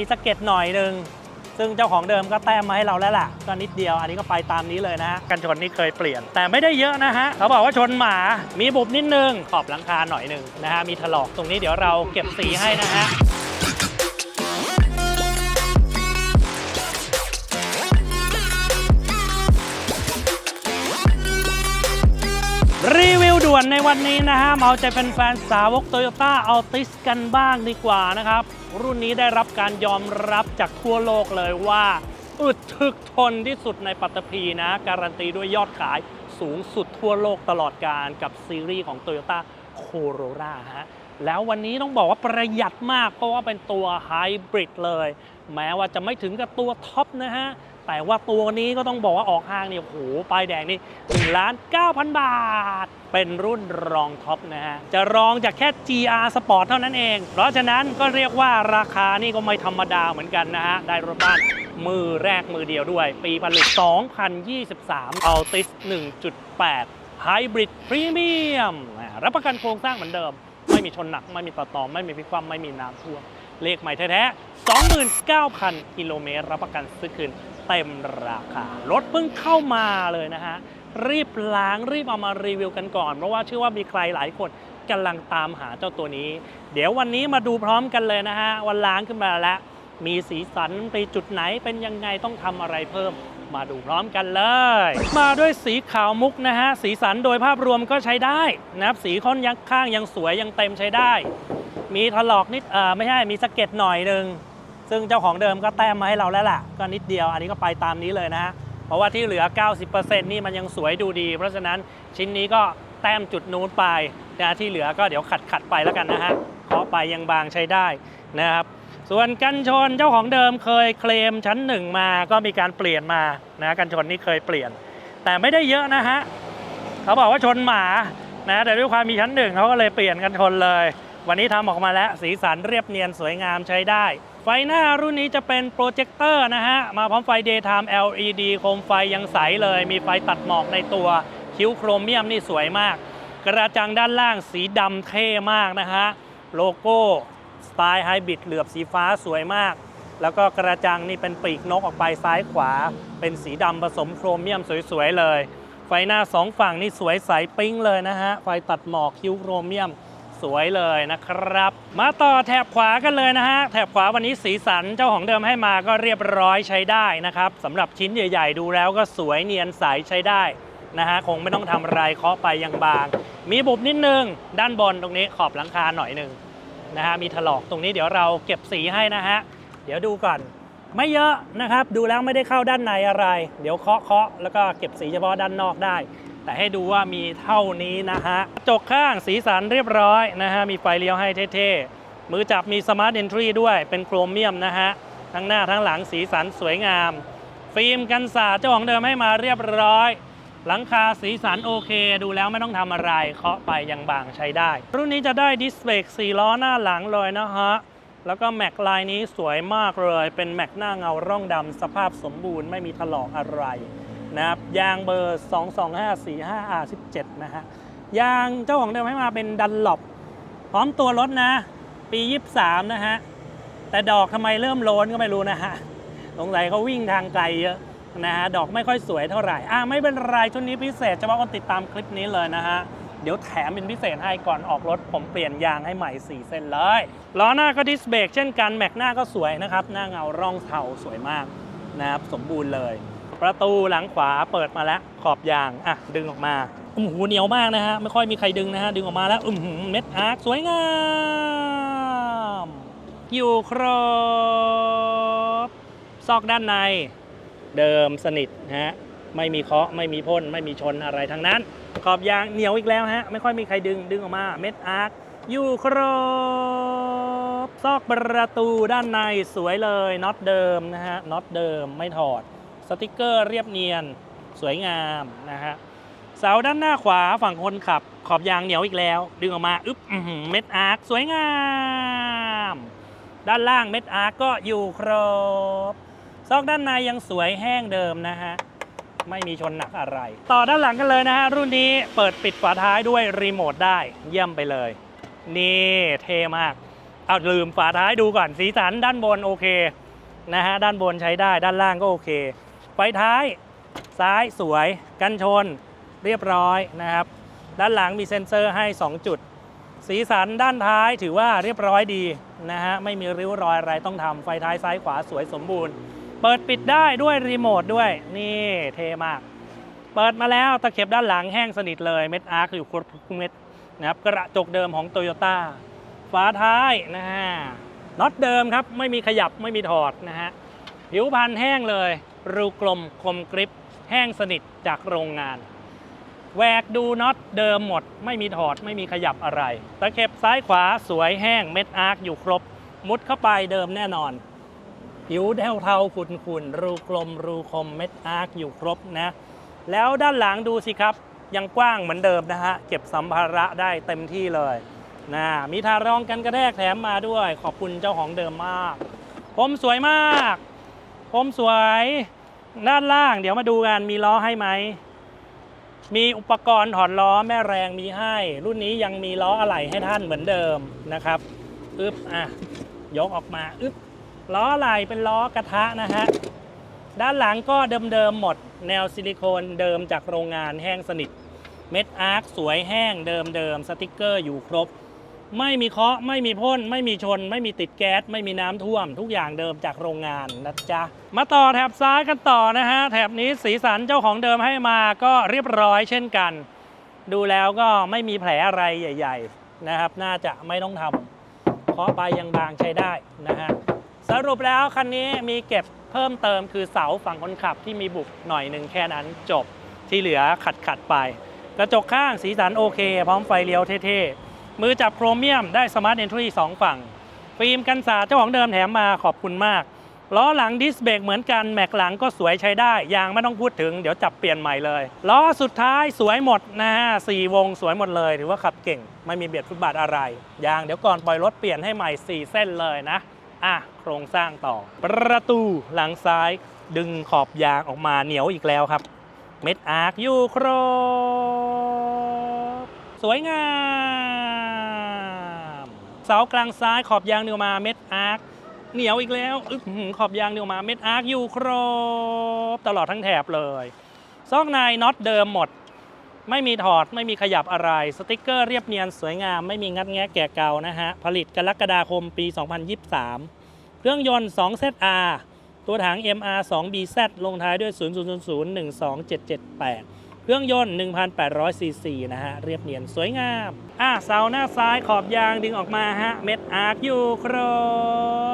มีสะเก็ดหน่อยหนึ่งซึ่งเจ้าของเดิมก็แต้มมาให้เราแล้วล่ะก็นิดเดียว อันนี้ก็ไปตามนี้เลยนะฮะกันชนนี่เคยเปลี่ยน แต่ไม่ได้เยอะนะฮะ เขาบอกว่าชนหมา มีบุบนิดนึง ขอบหลังคาหน่อยหนึ่งนะฮะ มีถลอกตรงนี้เดี๋ยวเราเก็บสีให้นะฮะรีวิวด่วนในวันนี้นะฮะมาเอาใจเป็นแฟนๆสาวก Toyota Altis กันบ้างดีกว่านะครับ รุ่นนี้ได้รับการยอมรับจากทั่วโลกเลยว่าอึดถึกทนที่สุดในปัตตภีนะ การันตีด้วยยอดขายสูงสุดทั่วโลกตลอดการกับซีรีส์ของ Toyota Corolla ฮะแล้ววันนี้ต้องบอกว่าประหยัดมากเพราะว่าเป็นตัวไฮบริดเลย แม้ว่าจะไม่ถึงกับตัวท็อปนะฮะ แต่ว่าตัวนี้ก็ต้องบอกว่าออกห้างเนี่ยโอ้โหป้ายแดงนี่1ล้าน9,000 บาท เป็นรุ่นรองท็อปนะฮะ จะรองจากแค่ GR Sport เท่านั้นเอง เพราะฉะนั้นก็เรียกว่าราคานี่ก็ไม่ธรรมดาเหมือนกันนะฮะ ได้รถบ้านมือแรกมือเดียวด้วย ปีผลิต 2023 Altis 1.8 Hybrid Premium อ่ารับประกันโครงสร้างเหมือนเดิม ไม่มีชนหนัก ไม่มีต่อต่อไม่มีพิคว่ำไม่มีน้ำท่วมเลขใหม่แท้ๆ29,000 กิโลเมตร รับประกันซื้อคืน เต็มราคารถเพิ่งเข้ามาเลยนะฮะ รีบล้างรีบเอามารีวิวกันก่อน เพราะว่าเชื่อว่ามีใครหลายคนกำลังตามหาเจ้าตัวนี้ เดี๋ยววันนี้มาดูพร้อมกันเลยนะฮะวันล้างขึ้นมาแล้ว มีสีสันไปจุดไหนเป็นยังไงต้องทำอะไรเพิ่มมาดูพร้อมกันเลย มาด้วยสีขาวมุกนะฮะ สีสันโดยภาพรวมก็ใช้ได้นะครับ สีค่อนยังข้างยังสวยยังเต็มใช้ได้ มีถลอกนิดเอ่อไม่ใช่ มีสะเก็ดหน่อยหนึ่ง ซึ่งเจ้าของเดิมก็แต้มมาให้เราแล้วล่ะ ก็นิดเดียวอันนี้ก็ไปตามนี้เลยนะฮะเพราะว่าที่เหลือ 90%นี่มันยังสวยดูดี เพราะฉะนั้นชิ้นนี้ก็แต้มจุดนู้นไปนะที่เหลือก็เดี๋ยวขัดขัดไปแล้วกันนะฮะเคาะไปยังบางใช้ได้นะครับส่วนกันชนเจ้าของเดิมเคยเคลมชั้นหนึ่งมาก็มีการเปลี่ยนมานะกันชนนี่เคยเปลี่ยน แต่ไม่ได้เยอะนะฮะเขาบอกว่าชนหมานะแต่ด้วยความมีชั้นหนึ่งเขาก็เลยเปลี่ยนกันชนเลย วันนี้ทำออกมาแล้วสีสันเรียบเนียนสวยงามใช้ได้ ไฟหน้ารุ่นนี้จะเป็นโปรเจคเตอร์นะฮะ มาพร้อมไฟ Daytime LED โคมไฟยังใสเลย มีไฟตัดหมอกในตัว คิ้วโครเมียมนี่สวยมาก กระจังด้านล่างสีดำเท่มากนะฮะ โลโก้ สไตล์ไฮบริดเหลือบสีฟ้าสวยมาก แล้วก็กระจังนี่เป็นปีกนกออกไปซ้ายขวา เป็นสีดำผสมโครเมียมสวยๆเลย ไฟหน้าสองฝั่งนี่สวยใสปิ๊งเลยนะฮะ ไฟตัดหมอกคิ้วโครเมียม สวยเลยนะครับ มาต่อแถบขวากันเลยนะฮะ แถบขวาวันนี้สีสันเจ้าของเดิมให้มาก็เรียบร้อยใช้ได้นะครับสำหรับชิ้นใหญ่ ๆ ดูแล้วก็สวยเนียนใสใช้ได้นะฮะคงไม่ต้องทำอะไรเคาะไปยังบาง มีบุบนิดนึง ด้านบนตรงนี้ขอบหลังคาหน่อยหนึ่งนะฮะมีถลอกตรงนี้เดี๋ยวเราเก็บสีให้นะฮะเดี๋ยวดูก่อน ไม่เยอะนะครับ ดูแล้วไม่ได้เข้าด้านในอะไร เดี๋ยวเคาะเคาะแล้วก็เก็บสีเฉพาะด้านนอกได้ แต่ให้ดูว่ามีเท่านี้นะฮะกระจกข้างสีสันเรียบร้อยนะฮะ มีไฟเลี้ยวให้เท่ๆ มือจับมีสมาร์ทเอนทรีด้วยเป็นโครเมียมนะฮะ ทั้งหน้าทั้งหลังสีสันสวยงาม ฟิล์มกันสาดเจ้าของเดิมให้มาเรียบร้อย หลังคาสีสันโอเค ดูแล้วไม่ต้องทำอะไร เคาะไปยังบางใช้ได้ รุ่นนี้จะได้ดิสเบรก4ล้อหน้าหลังเลยนะฮะแล้วก็แม็กลายนี้สวยมากเลย เป็นแม็กหน้าเงาร่องดำสภาพสมบูรณ์ไม่มีถลอกอะไร นะครับยางเบอร์ 22545 R17 นะฮะยางเจ้าของเดิมให้มาเป็นดันหลบพร้อมตัวรถนะ ปี 23 นะฮะ แต่ดอกทำไมเริ่มโลนก็ไม่รู้นะฮะสงสัยเขาวิ่งทางไกลเยอะนะฮะ ดอกไม่ค่อยสวยเท่าไหร่ อะไม่เป็นไรชุดนี้พิเศษเฉพาะคนติดตามคลิปนี้เลยนะฮะ เดี๋ยวแถมเป็นพิเศษให้ก่อนออกรถ ผมเปลี่ยนยางให้ใหม่ 4 เส้นเลยล้อหน้าก็ดิสเบรกเช่นกันแม็กหน้าก็สวยนะครับ หน้าเงาร่องเทาสวยมากนะครับสมบูรณ์เลย ประตูหลังขวาเปิดมาแล้วขอบยางอะดึงออกมาอุ้มหูเหนียวมากนะฮะไม่ค่อยมีใครดึงนะฮะดึงออกมาแล้วอืมหือเม็ดอาร์คสวยงามอยู่ครบซอกด้านใน เดิมสนิทฮะไม่มีเคาะไม่มีพ่นไม่มีชนอะไรทั้งนั้น ขอบยางเหนียวอีกแล้วฮะไม่ค่อยมีใครดึงดึงออกมาเม็ดอาร์คอยู่ครบซอกประตูด้านในสวยเลยน็อตเดิมนะฮะน็อตเดิมไม่ถอด ติกเกอร์เรียบเนียนสวยงามนะฮะเสาด้านหน้าขวาฝั่งคนขับ ขอบยางเหนียวอีกแล้ว ดึงออกมาอึ๊บเม็ดอาร์คสวยงาม ด้านล่างเม็ดอาร์คก็อยู่ครบ ซอกด้านในยังสวยแห้งเดิมนะฮะไม่มีชนหนักอะไร ต่อด้านหลังกันเลยนะฮะ รุ่นนี้เปิดปิดฝาท้ายด้วยรีโมทได้เยี่ยมไปเลย นี่เท่มาก เอาลืมฝาท้ายดูก่อนสีสันด้านบนโอเคนะฮะด้านบนใช้ได้ด้านล่างก็โอเค ไฟท้ายซ้ายสวยกันชนเรียบร้อยนะครับ ด้านหลังมีเซ็นเซอร์ให้ 2 จุด สีสันด้านท้ายถือว่าเรียบร้อยดีนะฮะไม่มีริ้วรอยอะไรต้องทำไฟท้ายซ้ายขวาสวยสมบูรณ์ เปิดปิดได้ด้วยรีโมทด้วยนี่เทมาก เปิดมาแล้วตะเข็บด้านหลังแห้งสนิทเลยเม็ดอาร์คอยู่ครบทุกเม็ดนะครับกระจกเดิมของโตโยต้าฝาท้ายนะฮะน็อตเดิมครับไม่มีขยับไม่มีถอดนะฮะผิวพันแห้งเลย รูกลมคมกริปแห้งสนิทจากโรงงานแหวกดูน็อตเดิมหมด ไม่มีถอดไม่มีขยับอะไรตะเข็บซ้ายขวาสวยแห้งเม็ดอาร์คอยู่ครบ มุดเข้าไปเดิมแน่นอน ผิวเทาเทาๆขุ่นขุนๆรูกลมรูคมเม็ดอาร์คอยู่ครบนะ แล้วด้านหลังดูสิครับ ยังกว้างเหมือนเดิมนะฮะ เก็บสัมภาระได้เต็มที่เลยนะมีทารองกันกระแทกแถมมาด้วย ขอบคุณเจ้าของเดิมมาก ผมสวยมาก ผมสวยด้านล่าง เดี๋ยวมาดูกันมีล้อให้ไหม มีอุปกรณ์ถอดล้อแม่แรงมีให้ รุ่นนี้ยังมีล้ออะไหล่ให้ท่านเหมือนเดิมนะครับอึบอะยกออกมาอึบล้ออะไหล่เป็นล้อกระทะนะฮะด้านหลังก็เดิมๆหมด แนวซิลิโคนเดิมจากโรงงานแห้งสนิท เม็ดอาร์คสวยแห้งเดิมๆสติกเกอร์อยู่ครบ ไม่มีเคาะไม่มีพ่น ไม่มีชน ไม่มีติดแก๊ส ไม่มีน้ำท่วม ทุกอย่างเดิมจากโรงงานนะจ๊ะ มาต่อแถบซ้ายกันต่อนะฮะ แถบนี้สีสันเจ้าของเดิมให้มาก็เรียบร้อยเช่นกัน ดูแล้วก็ไม่มีแผลอะไรใหญ่ ๆ นะครับ น่าจะไม่ต้องทำเคาะไปยังบางใช้ได้นะฮะ สรุปแล้วคันนี้มีเก็บเพิ่มเติมคือเสาฝั่งคนขับที่มีบุกหน่อยหนึ่งแค่นั้นจบที่เหลือขัดขัดๆไป กระจกข้างสีสันโอเค พร้อมไฟเลี้ยวเท่ๆ มือจับโครเมียมได้สมาร์ทเอนทรีสองฝั่ง ฟิล์มกันสาเจ้าของเดิมแถมมาขอบคุณมาก ล้อหลังดิสเบรกเหมือนกัน แม็กหลังก็สวยใช้ได้ยางไม่ต้องพูดถึงเดี๋ยวจับเปลี่ยนใหม่เลย ล้อสุดท้ายสวยหมดนะฮะสี่วงสวยหมดเลยถือว่าขับเก่ง ไม่มีเบียดฟุตบาทอะไร ยางเดี๋ยวก่อนปล่อยรถเปลี่ยนให้ใหม่ 4 เส้นเลยนะอะโครงสร้างต่อ ประตูหลังซ้ายดึงขอบยางออกมาเหนียวอีกแล้วครับ เม็ดอาร์คยู่คร สวยงามเสากลางซ้ายขอบยางเดียวมาเม็ดอาร์คเหนียวอีกแล้วอึขอบยางเดียวมาเม็ดอาร์คอยู่ครบ ตลอดทั้งแถบเลยซอกในน็อตเดิมหมด ไม่มีถอดไม่มีขยับอะไร สติกเกอร์เรียบเนียนสวยงามไม่มีงัดแงะแก่เก่านะฮะ ผลิตกรกฎาคมปี 2023 เครื่องยนต์ 2ZR ตัวถัง MR 2 BZ ลงท้ายด้วย 0000 12778 เครื่องยนต์1,800ซีซีนะฮะ เรียบเนียนสวยงาม อะเสาหน้าซ้ายขอบยางดึงออกมาฮะ เม็ดอาร์คอยู่คร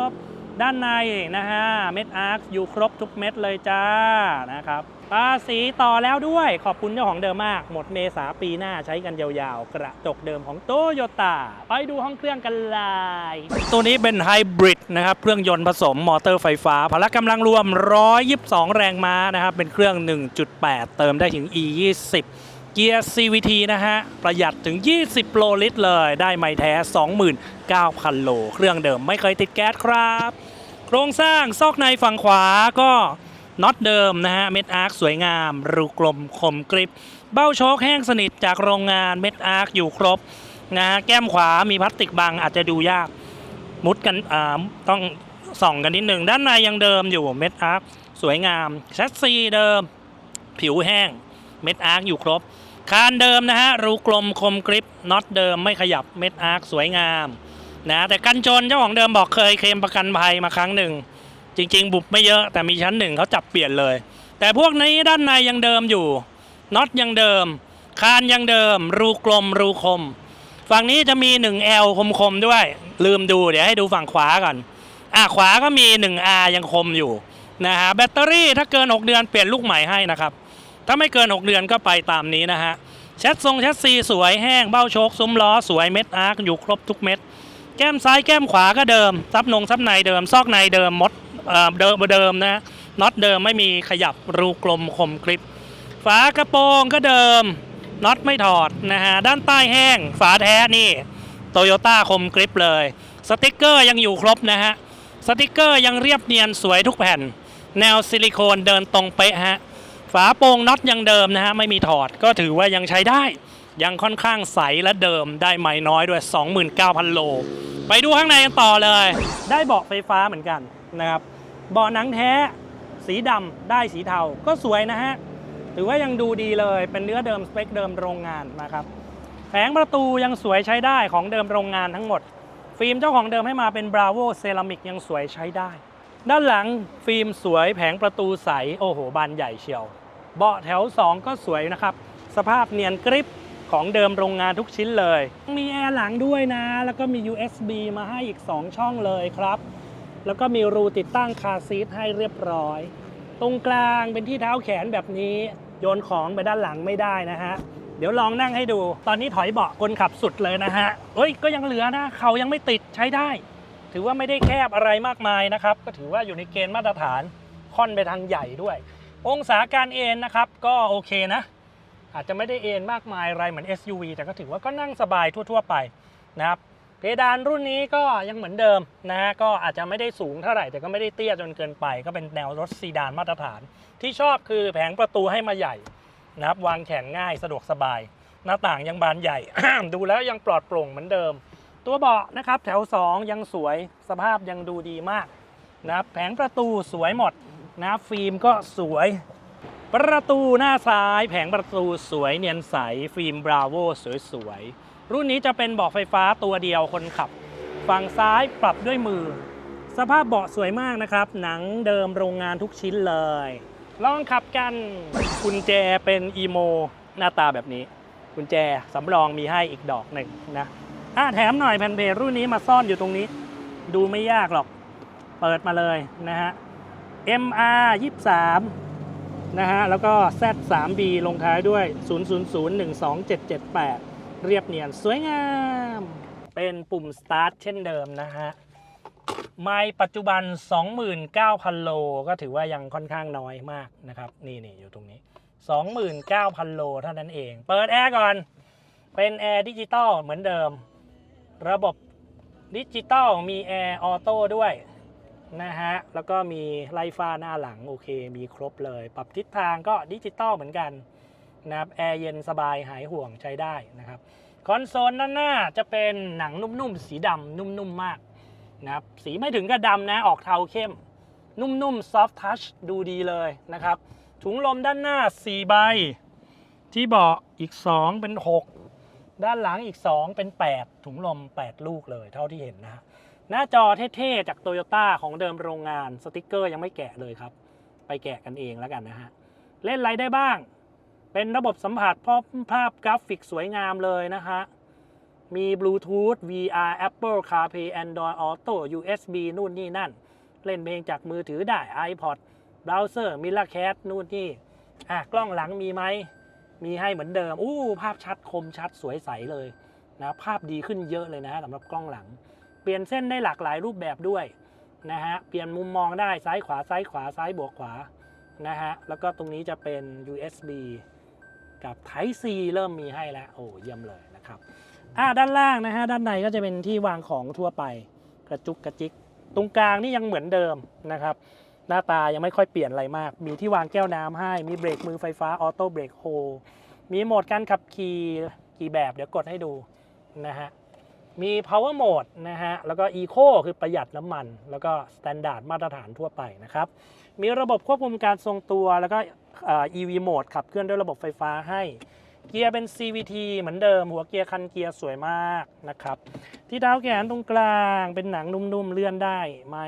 บ ด้านในนะฮะ เม็ดอาร์คอยู่ครบทุกเม็ดเลยจ้านะครับ ภาษีต่อแล้วด้วย ขอบคุณเจ้าของเดิมมาก หมดเมษาปีหน้าใช้กันยาวๆ กระจกเดิมของโตโยต้าไปดูห้องเครื่องกันเลยตัวนี้เป็นไฮบริดนะครับ เครื่องยนต์ผสมมอเตอร์ไฟฟ้า พละกำลังรวม 122 แรงม้านะครับ เป็นเครื่อง 1.8 เติมได้ถึง E 20เกียร์ CVT นะฮะ ประหยัดถึง 20 โลลิตรเลย ได้ไม้แท้ 29,000 โล เครื่องเดิมไม่เคยติดแก๊สครับ โครงสร้างซอกในฝั่งขวาก็ น็อตเดิมนะฮะเม็ดอาร์คสวยงาม รูกลมคมกริบ เบ้าโชคแห้งสนิทจากโรงงานเม็ดอาร์คอยู่ครบนะฮะแก้มขวามีพลาสติกบังอาจจะดูยาก มุดกันอ่าต้องส่องกันนิดหนึ่งด้านในยังเดิมอยู่เม็ดอาร์คสวยงามแชสซีเดิม ผิวแห้งเม็ดอาร์คอยู่ครบ คานเดิมนะฮะรูกลมคมกริบน็อตเดิมไม่ขยับเม็ดอาร์คสวยงามนะแต่กันชนเจ้าของเดิมบอกเคยเคลมประกันภัยมาครั้งหนึ่ง จริง ๆ บุบไม่เยอะแต่มีชั้นหนึ่งเขาจับเปลี่ยนเลย แต่พวกนี้ด้านในยังเดิมอยู่น็อตยังเดิม คานยังเดิม รูกลมรูคม ฝั่งนี้จะมี 1L คมๆด้วย ลืมดูเดี๋ยวให้ดูฝั่งขวาก่อนอะขวาก็มี 1R ยังคมอยู่นะฮะแบตเตอรี่ถ้าเกิน 6 เดือนเปลี่ยนลูกใหม่ให้นะครับ ถ้าไม่เกิน 6 เดือนก็ไปตามนี้นะฮะแชททรงแชทซีสวยแห้งเบ้าโชคซุ้มล้อสวยเม็ดอาร์คอยู่ครบทุกเม็ดแก้มซ้ายแก้มขวาก็เดิมซับนงซับในเดิมซอกในเดิมมด เดิมเดิมนะน็อตเดิมไม่มีขยับรูกลมคมกริบฝากระโปรงก็เดิมน็อตไม่ถอดนะฮะด้านใต้แห้งฝาแท้นี่โตโยต้าคมกริบเลย สติกเกอร์ยังอยู่ครบนะฮะสติกเกอร์ยังเรียบเนียนสวยทุกแผ่น แนวซิลิโคนเดินตรงเป๊ะฮะฝาโปร่งน็อตยังเดิมนะฮะไม่มีถอดก็ถือว่ายังใช้ได้ ยังค่อนข้างใสและเดิมได้ไม่น้อยด้วย 29,000 โล ไปดูข้างในกันต่อเลย ได้เบาะไฟฟ้าเหมือนกัน นะครับเบาะหนังแท้สีดำได้สีเทาก็สวยนะฮะถือว่ายังดูดีเลยเป็นเนื้อเดิมสเปคเดิมโรงงานนะครับแผงประตูยังสวยใช้ได้ของเดิมโรงงานทั้งหมด ฟิล์มเจ้าของเดิมให้มาเป็น Bravo เซรามิกยังสวยใช้ได้ ด้านหลังฟิล์มสวยแผงประตูใส โอ้โห บานใหญ่เชียว เบาะแถว 2 ก็สวยนะครับ สภาพเนียนกริปของเดิมโรงงานทุกชิ้นเลย มีแอร์หลังด้วยนะ แล้วก็มี USB มาให้อีก 2 ช่องเลยครับ แล้วก็มีรูติดตั้งคาซีทให้เรียบร้อย ตรงกลางเป็นที่เท้าแขนแบบนี้ โยนของไปด้านหลังไม่ได้นะฮะ เดี๋ยวลองนั่งให้ดู ตอนนี้ถอยเบาะคนขับสุดเลยนะฮะเอ้ย ก็ยังเหลือนะ เขายังไม่ติดใช้ได้ ถือว่าไม่ได้แคบอะไรมากมายนะครับ ก็ถือว่าอยู่ในเกณฑ์มาตรฐาน ค่อนไปทางใหญ่ด้วย องศาการเอนนะครับ ก็โอเคนะ อาจจะไม่ได้เอนมากมายอะไรเหมือน SUV แต่ก็ถือว่าก็นั่งสบายทั่ว ๆ ไปนะครับ เพดานรุ่นนี้ก็ยังเหมือนเดิมนะฮะก็อาจจะไม่ได้สูงเท่าไหร่แต่ก็ไม่ได้เตี้ยจนเกินไป ก็เป็นแนวรถซีดานมาตรฐาน ที่ชอบคือแผงประตูให้มาใหญ่นะครับวางแขนง่ายสะดวกสบาย หน้าต่างยังบานใหญ่ ดูแล้วยังปลอดโปร่งเหมือนเดิม ตัวเบาะนะครับแถว 2 ยังสวยสภาพยังดูดีมากนะครับแผงประตูสวยหมดนะฟิล์มก็สวย ประตูหน้าซ้าย แผงประตูสวยเนียนใสฟิล์มบราโวสวยๆ รุ่นนี้จะเป็นเบาะไฟฟ้าตัวเดียวคนขับ ฝั่งซ้ายปรับด้วยมือ สภาพเบาะสวยมากนะครับ หนังเดิมโรงงานทุกชิ้นเลย ลองขับกันกุญแจเป็นอีโมหน้าตาแบบนี้กุญแจสำรองมีให้อีกดอกหนึ่งนะอะแถมหน่อยแผ่นเพจรุ่นนี้มาซ่อนอยู่ตรงนี้ ดูไม่ยากหรอก เปิดมาเลยนะฮะ MR 23นะฮะ แล้วก็ Z3B ลงท้ายด้วย 000-12778 เรียบเนียนสวยงาม เป็นปุ่ม Start เช่นเดิมนะฮะ ไม่ปัจจุบัน 29,000 โล ก็ถือว่ายังค่อนข้างน้อยมากนะครับ นี่นี่อยู่ตรงนี้ 29,000 โลเท่านั้นเอง เปิดแอร์ก่อน เป็นแอร์ดิจิตอลเหมือนเดิม ระบบดิจิตอลมีแอร์ออโต้ด้วยนะฮะ แล้วก็มีไล่ฟ้าหน้าหลัง โอเค มีครบเลย ปรับทิศทางก็ดิจิตอลเหมือนกัน นะครับแอร์เย็นสบายหายห่วงใช้ได้นะครับคอนโซลด้านหน้าจะเป็นหนังนุ่มๆ สีดำนุ่มๆมากนะครับสีไม่ถึงกับดำนะออกเทาเข้ม นุ่มๆซอฟทัชดูดีเลยนะครับ ถุงลมด้านหน้า 4 ใบ ที่เบาะอีก 2 เป็น 6 ด้านหลังอีก 2 เป็น 8 ถุงลม 8 ลูกเลยเท่าที่เห็นนะหน้าจอเท่ๆ จากโตโยต้าของเดิมโรงงานสติกเกอร์ยังไม่แกะเลยครับ ไปแกะกันเองแล้วกันนะฮะ เล่นอะไรได้บ้าง เป็นระบบสัมผัสพร้อมภาพกราฟิกสวยงามเลยนะฮะ มีบลูทูธ VR Apple CarPlay Android Auto USB นู่นนี่นั่น เล่นเพลงจากมือถือได้ iPod เบราว์เซอร์ Miracast นู่นนี่อะกล้องหลังมีไหม มีให้เหมือนเดิม อู้ภาพชัดคมชัดสวยใสเลยนะภาพดีขึ้นเยอะเลยนะสำหรับกล้องหลัง เปลี่ยนเส้นได้หลากหลายรูปแบบด้วยนะฮะเปลี่ยนมุมมองได้ซ้ายขวาซ้ายขวาซ้ายบวกขวานะฮะแล้วก็ตรงนี้จะเป็น USB กับ Type C เริ่มมีให้แล้วโอ้เยี่ยมเลยนะครับอ่าด้านล่างนะฮะด้านในก็จะเป็นที่วางของทั่วไปกระจุกกระจิก ตรงกลางนี่ยังเหมือนเดิมนะครับ หน้าตายังไม่ค่อยเปลี่ยนอะไรมาก มีที่วางแก้วน้ำให้ มีเบรกมือไฟฟ้าออโต้เบรกโฮมีโหมดการขับขี่กี่แบบเดี๋ยวกดให้ดูนะฮะมี power mode นะฮะ แล้วก็ eco คือประหยัดน้ำมัน แล้วก็ standard มาตรฐานทั่วไปนะครับ มีระบบควบคุมการทรงตัว แล้วก็ อ่อ EV mode ขับเคลื่อนด้วยระบบไฟฟ้าให้ เกียร์เป็น CVT เหมือนเดิม หัวเกียร์คันเกียร์สวยมากนะครับ ที่เท้าแขนตรงกลางเป็นหนังนุ่มๆเลื่อนได้ไหม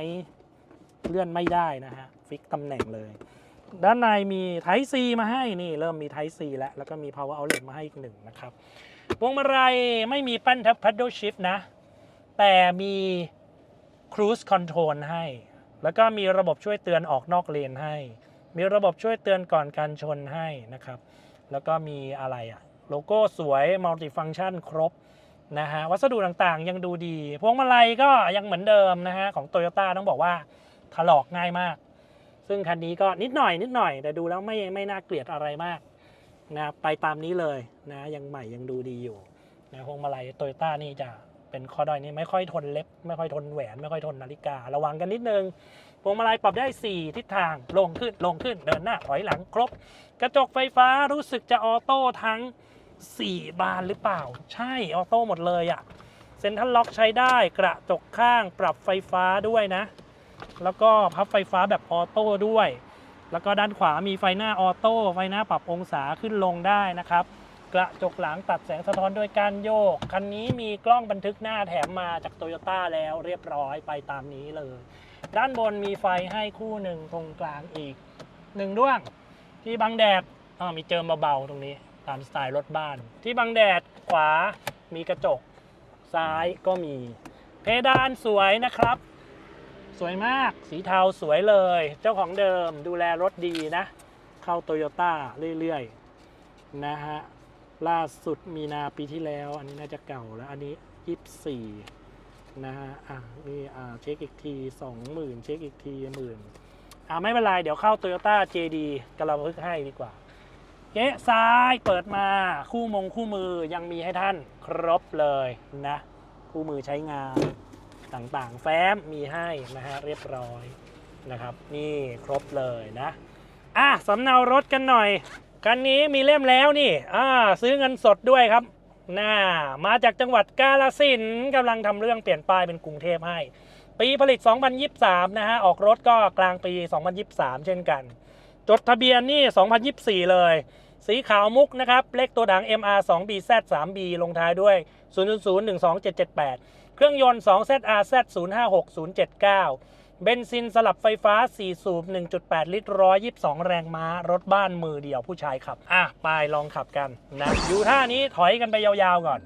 เลื่อนไม่ได้นะฮะ ฟิกตำแหน่งเลย ด้านในมี Type C มาให้นี่เริ่มมี Type C แล้ว แล้วก็มี Power Outlet มาให้อีกหนึ่งนะครับพวงมาลัยไม่มีปั้นทับ Paddle Shift นะ แต่มี Cruise Control ให้ แล้วก็มีระบบช่วยเตือนออกนอกเลนให้ มีระบบช่วยเตือนก่อนการชนให้นะครับ แล้วก็มีอะไรอะโลโก้สวย Multifunction ครบนะฮะวัสดุต่างๆยังดูดี พวงมาลัยก็ยังเหมือนเดิมนะฮะของ Toyota ต้องบอกว่าถลอกง่ายมาก ซึ่งคันนี้ก็นิดหน่อยนิดหน่อย แต่ดูแล้วไม่ไม่น่าเกลียดอะไรมากนะไปตามนี้เลยนะยังใหม่ยังดูดีอยู่นะพวงมาลัยโตโยต้านี่จะเป็นข้อด้อยนี่ไม่ค่อยทนเล็บ ไม่ค่อยทนแหวน ไม่ค่อยทนนาฬิการะวังกันนิดนึง พวงมาลัยปรับได้ 4 ทิศทางลงขึ้นลงขึ้นเดินหน้าถอยหลังครบ กระจกไฟฟ้ารู้สึกจะออโต้ทั้ง 4 บานหรือเปล่า ใช่ออโต้หมดเลยอะ่ะเซ็นทรัลล็อกใช้ได้กระจกข้างปรับไฟฟ้าด้วยนะ แล้วก็พับไฟฟ้าแบบออโต้ด้วย แล้วก็ด้านขวามีไฟหน้าออโต้ไฟหน้าปรับองศาขึ้นลงได้นะครับ กระจกหลังตัดแสงสะท้อนด้วยการโยก คันนี้มีกล้องบันทึกหน้าแถมมาจากโตโยต้าแล้วเรียบร้อยไปตามนี้เลย ด้านบนมีไฟให้คู่หนึ่งตรงกลางอีกหนึ่งดวง ที่บังแดดมีเจิมเบาๆตรงนี้ตามสไตล์รถบ้าน ที่บังแดดขวามีกระจก ซ้ายก็มี เพดานสวยนะครับ สวยมากสีเทาสวยเลย เจ้าของเดิมดูแลรถดีนะ เข้าโตโยต้าเรื่อยๆ นะฮะ ล่าสุดมีนาปีที่แล้ว อันนี้น่าจะเก่าแล้ว อันนี้ 24 นะฮะ อะนี่อ่าเช็คอีกที20,000เช็คอีกทีหมื่นอ่าไม่เป็นไร เดี๋ยวเข้า Toyota JD กระพึกให้ดีกว่าเก๊ะซ้ายเปิดมาคู่มงคู่มือยังมีให้ท่านครบเลยนะ คู่มือใช้งานต่างๆ แฟ้มมีให้นะฮะเรียบร้อยนะครับ นี่ครบเลยนะ อะสำเนารถกันหน่อยคันนี้มีเล่มแล้วนี่อ่าซื้อเงินสดด้วยครับ น่ามาจากจังหวัดกาฬสินกำลังทำเรื่องเปลี่ยนป้ายเป็นกรุงเทพให้ ปีผลิต 2023 นะฮะ ออกรถก็กลางปี 2023 เช่นกัน จดทะเบียนนี่ 2024 เลย สีขาวมุกนะครับ เลขตัวถัง MR 2 BZ 3 B ลงท้ายด้วย 000 12778 เครื่องยนต์ 2ZRZ 056 079 เบนซินสลับไฟฟ้า 4 สูบ 1.8 ลิตร 122 แรงม้า รถบ้านมือเดียวผู้ชายขับ อะ ไปลองขับกันนะ อยู่ท่านี้ถอยกันไปยาวๆก่อน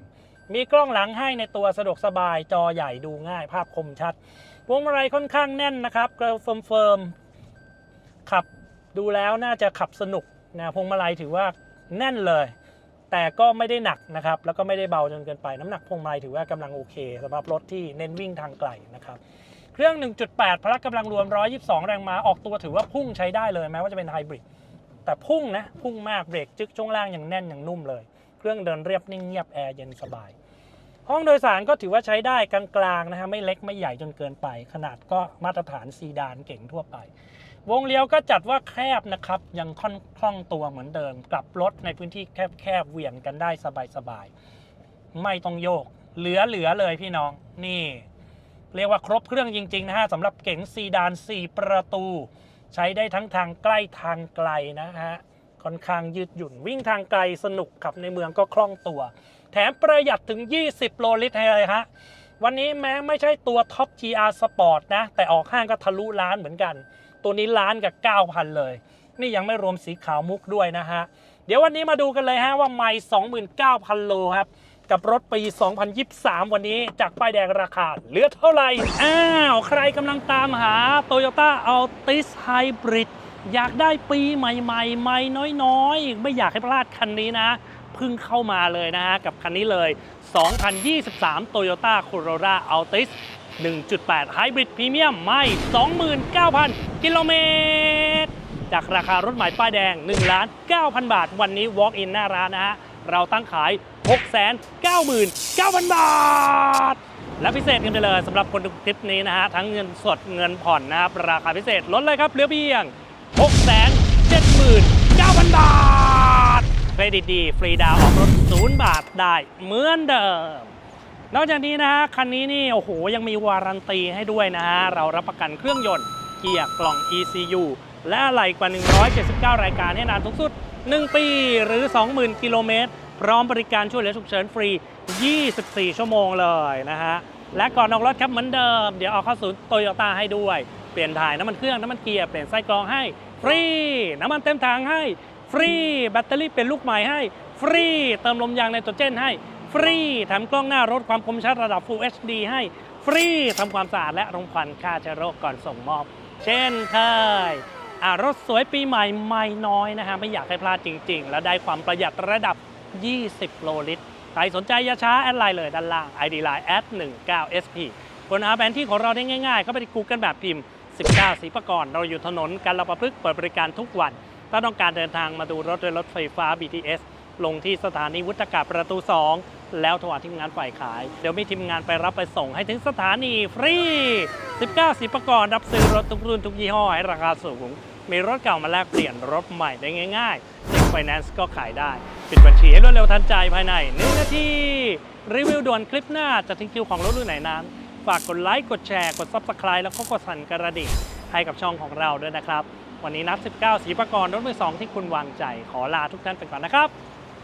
มีกล้องหลังให้ในตัวสะดวกสบาย จอใหญ่ดูง่าย ภาพคมชัด พวงมาลัยค่อนข้างแน่นนะครับเกลเฟิร์มเฟิร์มๆขับดูแล้วน่าจะขับสนุกนะพวงมาลัยถือว่าแน่นเลย แต่ก็ไม่ได้หนักนะครับ แล้วก็ไม่ได้เบาจนเกินไป น้ำหนักพวงมาลัยถือว่ากำลังโอเคสำหรับรถที่เน้นวิ่งทางไกลนะครับ เครื่อง 1.8 พละกำลังรวม 122 แรงม้าออกตัวถือว่าพุ่งใช้ได้เลยแม้ว่าจะเป็นไฮบริดแต่พุ่งนะ พุ่งมากเบรกจึกช่วงล่างอย่างแน่นอย่างนุ่มเลย เครื่องเดินเรียบนิ่งเงียบแอร์เย็นสบาย ห้องโดยสารก็ถือว่าใช้ได้กลางๆนะฮะไม่เล็กไม่ใหญ่จนเกินไป ขนาดก็มาตรฐานซีดานเก่งทั่วไป วงเลี้ยวก็จัดว่าแคบนะครับยังค่อนคล่องตัวเหมือนเดิม กลับรถในพื้นที่แคบๆเหวี่ยงกันได้สบายๆไม่ต้องโยก เหลือเหลือเลยพี่น้องนี่ เรียกว่าครบเครื่องจริง ๆ นะฮะสำหรับเก๋งซีดาน 4 ประตู ใช้ได้ทั้งทางใกล้ทางไกลนะฮะค่อนข้างยืดหยุ่นวิ่งทางไกลสนุกขับในเมืองก็คล่องตัว แถมประหยัดถึง 20 โลลิตรให้เลยฮะวันนี้แม้ไม่ใช่ตัวท็อป GR Sport นะ แต่ออกห้างก็ทะลุล้านเหมือนกัน ตัวนี้ล้านกับ 9,000 เลย นี่ยังไม่รวมสีขาวมุกด้วยนะฮะ เดี๋ยววันนี้มาดูกันเลยฮะว่าไม่29,000 โลครับ กับรถปี 2023 วันนี้จากป้ายแดงราคาเหลือเท่าไหร่ อ้าว ใครกำลังตามหา Toyota Altis Hybrid อยากได้ปีใหม่ๆ ไม่น้อยๆ ไม่อยากให้พลาดคันนี้นะพิ่งเข้ามาเลยนะฮะ กับคันนี้เลย 2023 Toyota Corolla Altis 1.8 Hybrid Premium ไม่ 29,000 กิโลเมตร จากราคารถใหม่ป้ายแดง 1 9 0 0 0 บาท วันนี้ Walk in หน้าร้านนะฮะ เราตั้งขาย 699,000 บาท และพิเศษกันไปเลยสำหรับคนดูคลิปนี้นะฮะ ทั้งเงินสดเงินผ่อนนะครับ ราคาพิเศษลดเลยครับเหลือเพียง 679,000 บาทเครดิตดี ฟรีดาวน์ออกรถ0บาทได้เหมือนเดิม นอกจากนี้นะฮะ คันนี้นี่ โอ้โห ยังมีวารันตีให้ด้วยนะฮะ เรารับประกันเครื่องยนต์เกียร์กล่อง ECU และอะไหล่กว่า 179 รายการให้นานสูงสุด 1 ปีหรือ 20,000 กิโลเมตร พร้อมบริการช่วยเหลือฉุกเฉินฟรี 24 ชั่วโมงเลยนะฮะ และก่อนออกรถครับเหมือนเดิม เดี๋ยวเอาเข้าศูนย์โตโยต้าให้ด้วย เปลี่ยนถ่ายน้ำมันเครื่อง น้ำมันเกียร์ เปลี่ยนไส้กรองให้ฟรี น้ำมันเต็มถังให้ฟรี แบตเตอรี่เป็นลูกใหม่ให้ฟรี เติมลมยางในตัวเจนให้ฟรีแถมกล้องหน้ารถความคมชัดระดับ Full HD ให้ฟรีทำความสะอาดและรมควันฆ่าเชื้อโรคก่อนส่งมอบ เช่นเคย รถสวยปีใหม่ไม่น้อยนะฮะไม่อยากให้พลาดจริง ๆ แล้วได้ความประหยัดระดับ 20 โลลิตร ใครสนใจอย่าช้า แอดไลน์เลยด้านล่าง ID Line แอด19 SP คนหาแผนที่ของเราได้ง่ายๆ เข้าไปที่ Google แบบพิมพ์ 19สีประกรเราอยู่ถนนการระประพฤกษ์เปิดบริการทุกวัน ถ้าต้องการเดินทางมาดูรถโดยรถไฟฟ้า BTS ลงที่สถานีวุฒากาศประตู 2 แล้วโทรหาทีมงานฝ่ายขาย เดี๋ยวมีทีมงานไปรับไปส่งให้ถึงสถานีฟรี 19สีประกรณ์รับซื้อรถทุกรุ่นทุกยี่ห้อให้ราคาสูง มีรถเก่ามาแลกเปลี่ยนรถใหม่ได้ง่ายๆเด็กไฟ Finance ก็ขายได้ ปิดบัญชีให้รวดเร็วทันใจภายใน1นาทีรีวิวด่วนคลิปหน้าจะทิ้งคิวของรถรุ่นไหนนั้น ฝากกดไลค์กดแชร์กด Subscribe แล้วก็กดสั่นกระดิ่งให้กับช่องของเราด้วยนะครับ วันนี้นัด19 สีประกรณ์รถมือสองที่คุณวางใจ ขอลาทุกท่านไปก่อนนะครับ